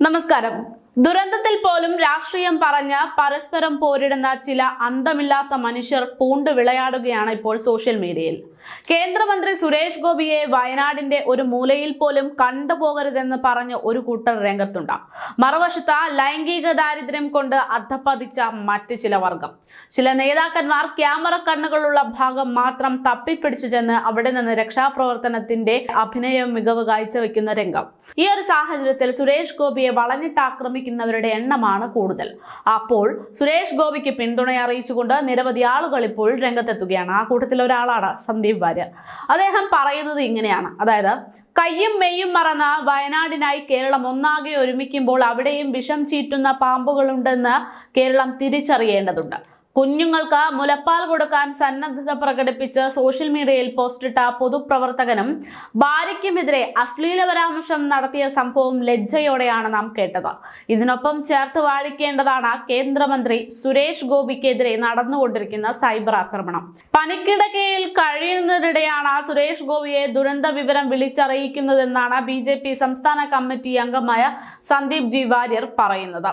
നമസ്കാരം. ദുരന്തത്തിൽ പോലും രാഷ്ട്രീയം പറഞ്ഞ് പരസ്പരം പോരിടുന്ന ചില അന്തമില്ലാത്ത മനുഷ്യർ പൂണ്ട് വിളയാടുകയാണ് ഇപ്പോൾ സോഷ്യൽ മീഡിയയിൽ. കേന്ദ്രമന്ത്രി സുരേഷ് ഗോപിയെ വയനാടിന്റെ ഒരു മൂലയിൽ പോലും കണ്ടുപോകരുതെന്ന് പറഞ്ഞ് ഒരു കൂട്ടർ രംഗത്തുണ്ട്. മറുവശത്ത് ലൈംഗിക ദാരിദ്ര്യം കൊണ്ട് അധപ്പതിച്ച മറ്റു ചില വർഗം. ചില നേതാക്കന്മാർ ക്യാമറ കണ്ണുകളുള്ള ഭാഗം മാത്രം തപ്പിപ്പിടിച്ചു ചെന്ന് അവിടെ നിന്ന് രക്ഷാപ്രവർത്തനത്തിന്റെ അഭിനയ മികവ് കാഴ്ചവെക്കുന്ന രംഗം. ഈ ഒരു സാഹചര്യത്തിൽ സുരേഷ് ഗോപിയെ വളഞ്ഞിട്ട് ആക്രമിക്കുന്നവരുടെ എണ്ണമാണ് കൂടുതൽ. അപ്പോൾ സുരേഷ് ഗോപിക്ക് പിന്തുണ അറിയിച്ചുകൊണ്ട് നിരവധി ആളുകൾ ഇപ്പോൾ രംഗത്തെത്തുകയാണ്. ആ കൂട്ടത്തിൽ ഒരാളാണ് സന്ദീപ് വാര്യർ. അദ്ദേഹം പറയുന്നത് ഇങ്ങനെയാണ്. അതായത് കയ്യും മെയ്യും മറന്ന വയനാടിനായി കേരളം ഒന്നാകെ ഒരുമിക്കുമ്പോൾ അവിടെയും വിഷം ചീറ്റുന്ന പാമ്പുകളുണ്ടെന്ന് കേരളം തിരിച്ചറിയേണ്ടതുണ്ട്. കുഞ്ഞുങ്ങൾക്ക് മുലപ്പാൽ കൊടുക്കാൻ സന്നദ്ധത പ്രകടിപ്പിച്ച് സോഷ്യൽ മീഡിയയിൽ പോസ്റ്റിട്ട പൊതുപ്രവർത്തകനും ഭാര്യയ്ക്കുമെതിരെ അശ്ലീല പരാമർശം നടത്തിയ സംഭവം ലജ്ജയോടെയാണ് നാം കേട്ടത്. ഇതിനൊപ്പം ചേർത്ത് വാഴിക്കേണ്ടതാണ് കേന്ദ്രമന്ത്രി സുരേഷ് ഗോപിക്കെതിരെ നടന്നുകൊണ്ടിരിക്കുന്ന സൈബർ ആക്രമണം. പനിക്കിടക്കയിൽ കഴിയുന്നതിനിടെയാണ് സുരേഷ് ഗോപിയെ ദുരന്ത വിവരം വിളിച്ചറിയിക്കുന്നതെന്നാണ് ബി സംസ്ഥാന കമ്മിറ്റി അംഗമായ സന്ദീപ് ജി വാര്യർ പറയുന്നത്.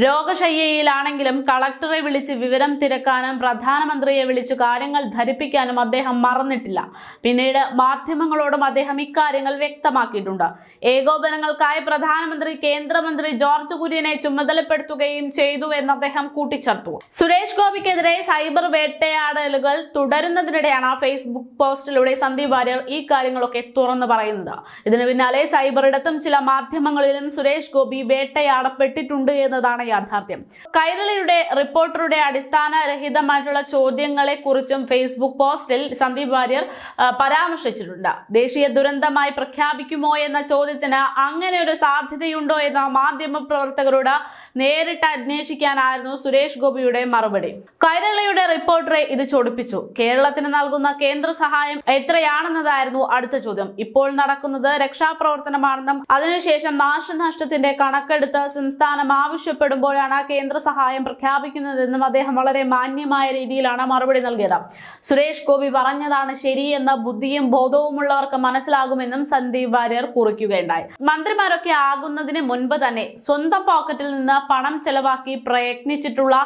രോഗശയ്യയിലാണെങ്കിലും കളക്ടറെ വിളിച്ച് വിവരം തിരക്കാനും പ്രധാനമന്ത്രിയെ വിളിച്ചു കാര്യങ്ങൾ ധരിപ്പിക്കാനും അദ്ദേഹം മറന്നിട്ടില്ല. പിന്നീട് മാധ്യമങ്ങളോടും അദ്ദേഹം ഇക്കാര്യങ്ങൾ വ്യക്തമാക്കിയിട്ടുണ്ട്. ഏകോപനങ്ങൾക്കായി പ്രധാനമന്ത്രി കേന്ദ്രമന്ത്രി ജോർജ് കുര്യനെ ചുമതലപ്പെടുത്തുകയും ചെയ്തു എന്ന് അദ്ദേഹം കൂട്ടിച്ചേർത്തു. സുരേഷ് ഗോപിക്കെതിരെ സൈബർ വേട്ടയാടലുകൾ തുടരുന്നതിനിടെയാണ് ഫേസ്ബുക്ക് പോസ്റ്റിലൂടെ സന്ദീപ് വാര്യർ ഈ കാര്യങ്ങളൊക്കെ തുറന്നു പറയുന്നത്. ഇതിന് പിന്നാലെ സൈബറിടത്തും ചില മാധ്യമങ്ങളിലും സുരേഷ് ഗോപി വേട്ടയാടപ്പെട്ടിട്ടുണ്ട് എന്നതാണ് യാഥാർത്ഥ്യം. കൈരളിയുടെ റിപ്പോർട്ടറുടെ അടിസ്ഥാനരഹിതമായിട്ടുള്ള ചോദ്യങ്ങളെ കുറിച്ചും ഫേസ്ബുക്ക് പോസ്റ്റിൽ സന്ദീപ് വാര്യർ പരാമർശിച്ചിട്ടുണ്ട്. ദേശീയ ദുരന്തമായി പ്രഖ്യാപിക്കുമോ എന്ന ചോദ്യത്തിന് അങ്ങനെ ഒരു സാധ്യതയുണ്ടോ എന്ന മാധ്യമ പ്രവർത്തകരോട് നേരിട്ട് അന്വേഷിക്കാനായിരുന്നു സുരേഷ് ഗോപിയുടെ മറുപടി. കൈരളിയുടെ റിപ്പോർട്ടറെ ഇത് ചൊടിപ്പിച്ചു. കേരളത്തിന് നൽകുന്ന കേന്ദ്ര സഹായം എത്രയാണെന്നതായിരുന്നു അടുത്ത ചോദ്യം. ഇപ്പോൾ നടക്കുന്നത് രക്ഷാപ്രവർത്തനമാണെന്നും അതിനുശേഷം നാശനഷ്ടത്തിന്റെ കണക്കെടുത്ത് സംസ്ഥാനം ആവശ്യപ്പെടുമ്പോഴാണ് കേന്ദ്ര സഹായം പ്രഖ്യാപിക്കുന്നതെന്നും അദ്ദേഹം വളരെ മാന്യമായ രീതിയിലാണ് മറുപടി നൽകിയത്. സുരേഷ് ഗോപി പറഞ്ഞതാണ് ശരിയെന്ന ബുദ്ധിയും ബോധവുമുള്ളവർക്ക് മനസ്സിലാകുമെന്നും സന്ദീപ് വാര്യർ കുറിക്കുകയുണ്ടായി. മന്ത്രിമാരൊക്കെ ആകുന്നതിന് മുൻപ് തന്നെ സ്വന്തം പോക്കറ്റിൽ നിന്ന് പണം ചെലവാക്കി പ്രയത്നിച്ചിട്ടുള്ള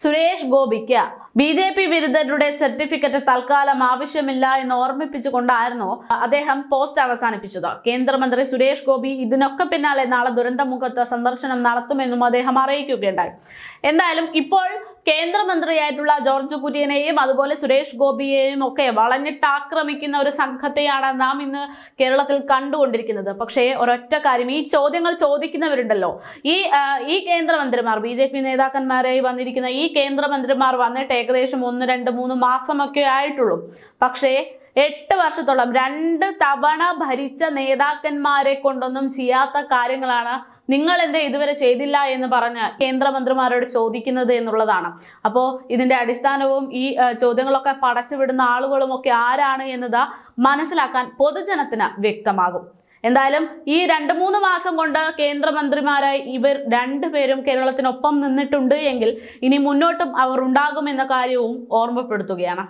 സുരേഷ് ഗോപിക്ക് ബി ജെ പി വിരുദ്ധരുടെ സർട്ടിഫിക്കറ്റ് തൽക്കാലം ആവശ്യമില്ല എന്ന് ഓർമ്മിപ്പിച്ചുകൊണ്ടായിരുന്നു അദ്ദേഹം പോസ്റ്റ് അവസാനിപ്പിച്ചത്. കേന്ദ്രമന്ത്രി സുരേഷ് ഗോപി ഇതിനൊക്കെ പിന്നാലെ നാളെ ദുരന്തമുഖത്ത് സന്ദർശനം നടത്തുമെന്നും അദ്ദേഹം അറിയിക്കുകയുണ്ടായി. എന്തായാലും ഇപ്പോൾ കേന്ദ്രമന്ത്രിയായിട്ടുള്ള ജോർജ് കുര്യനെയും അതുപോലെ സുരേഷ് ഗോപിയെയും ഒക്കെ വളഞ്ഞിട്ട് ആക്രമിക്കുന്ന ഒരു സംഘത്തെയാണ് നാം ഇന്ന് കേരളത്തിൽ കണ്ടുകൊണ്ടിരിക്കുന്നത്. പക്ഷേ ഒരൊറ്റ കാര്യം ഈ ചോദ്യങ്ങൾ ചോദിക്കുന്നവരുണ്ടല്ലോ. ഈ ഈ കേന്ദ്രമന്ത്രിമാർ ബി ജെ പി നേതാക്കന്മാരായി വന്നിരിക്കുന്ന ഈ കേന്ദ്രമന്ത്രിമാർ വന്നിട്ട് ഏകദേശം ഒന്ന് രണ്ട് മൂന്ന് മാസമൊക്കെ ആയിട്ടുള്ളൂ. പക്ഷേ എട്ട് വർഷത്തോളം രണ്ട് തവണ ഭരിച്ച നേതാക്കന്മാരെ കൊണ്ടൊന്നും ചെയ്യാത്ത കാര്യങ്ങളാണ് നിങ്ങൾ എന്തേ ഇതുവരെ ചെയ്തില്ല എന്ന് പറഞ്ഞ് കേന്ദ്രമന്ത്രിമാരോട് ചോദിക്കുന്നത് എന്നുള്ളതാണ്. അപ്പോൾ ഇതിന്റെ അടിസ്ഥാനവും ഈ ചോദ്യങ്ങളൊക്കെ പടച്ചുവിടുന്ന ആളുകളും ഒക്കെ ആരാണ് എന്നത് മനസ്സിലാക്കാൻ പൊതുജനത്തിന് വ്യക്തമാകും. എന്തായാലും ഈ രണ്ട് മൂന്ന് മാസം കൊണ്ട് കേന്ദ്രമന്ത്രിമാരായി ഇവർ രണ്ടുപേരും കേരളത്തിനൊപ്പം നിന്നിട്ടുണ്ട് എങ്കിൽ ഇനി മുന്നോട്ടും അവർ ഉണ്ടാകുമെന്ന കാര്യവും ഓർമ്മപ്പെടുത്തുകയാണ്.